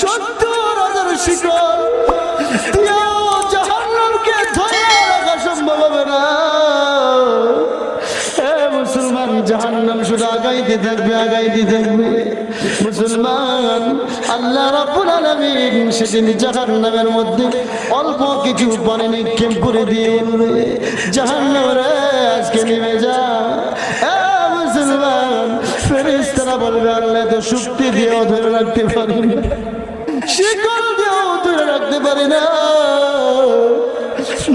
সত্তর হাজার শিকল। দিয়েও জাহান্নামকে ধরে রাখা সম্ভব হবে না। মুসলমান, জাহান্নাম শুধু আগাইতে থাকবে জাহান্নামের মধ্যে অল্প কিছু পানি নিক্ষেপ করে দিয়ে বলবে ফেরেশতারা বলবে, আল্লাহ তো শক্তি দিয়েও ধরে রাখতে পারি শিকল দিয়েও ধরে রাখতে পারি না।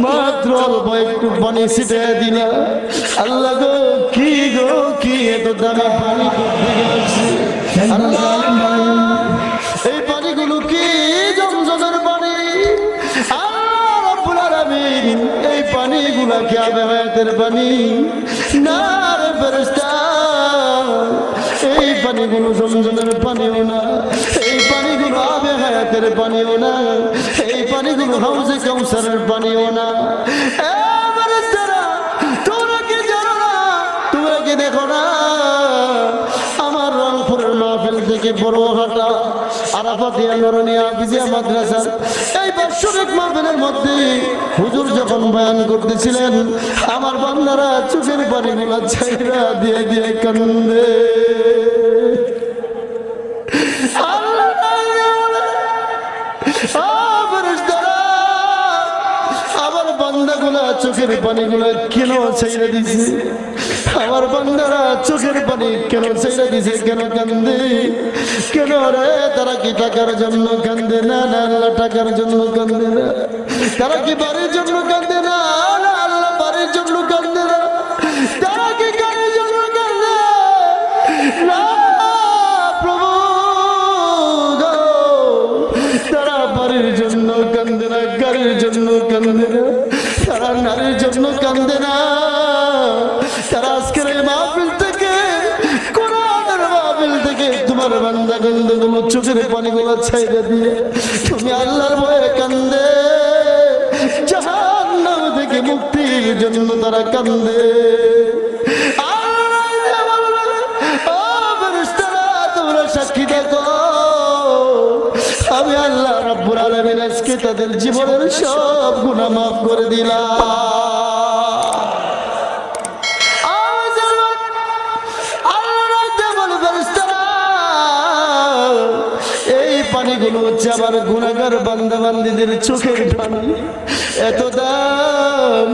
মাত্র অল্প একটু পানি ছিটে দিলা। আল্লাহ গো, কি গো, কি এত দামি পানি এই পানিগুলো কি জমজমের পানি? এই পানিগুলা কি আবে পানি? না রে ফেরেশতা। এই পানিগুলো জমজমের পানিও না। এই পানিগুলো আবে হায়াতের পানিও না। এই পানিগুলো হাউজে কাউসারের পানিও না। কি দেখো না? আমার রংপুরের মাহফিল থেকে বড় হাটা। আরাফাতিয়া নরনিয়া এই বাৎসরিক মাহফিলের মধ্যে হুজুর যখন বয়ান করতেছিলেন আমার বান্দারা চোখের পানিগুলো ছাইরা দিয়ে দিয়ে কান্দে আমার বান্দাগুলা চোখের পানিগুলা কেন ছেড়ে দিছে আমার বান্দারা চোখের পানি কেন ছেড়ে দিছে? কেন কান্দে? কেন রে? তারা কি টাকার জন্য কান্দে? না না, আল্লাহ টাকার জন্য কান্দে না। তারা কি বাড়ির জন্য কান্দে? না আল্লাহ বাড়ির জন্য কান্দে না। তারা কি গাড়ির জন্য কান্দে? না, প্রভু তারা বাড়ির জন্য কান্দে না জন্য কান্দে না। তারা নারীর জন্য কান্দে না। তোমার বান্দা গন্ধগুলো চোখের পানিগুলো ছাইড়ে দিয়ে তুমি আল্লাহর ভয়ে কান্দে। জাহান্নাম থেকে মুক্তির জন্য তারা কান্দে। আমি আল্লাহ রাব্বুল আলামিন আজকে তাদের জীবনের সব গুনাহ মাফ করে দিলাম। পানিগুলো হচ্ছে আমার গুণাগার বান্দা বান্দিদের চোখের এত দাম।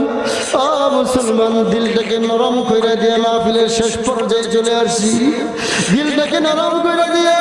ও মুসলমান, দিলটাকে নরম করে দিয়ে মাহফিলের শেষ পর্যায়ে চলে আসছি। দিলটাকে নরম করে দিয়ে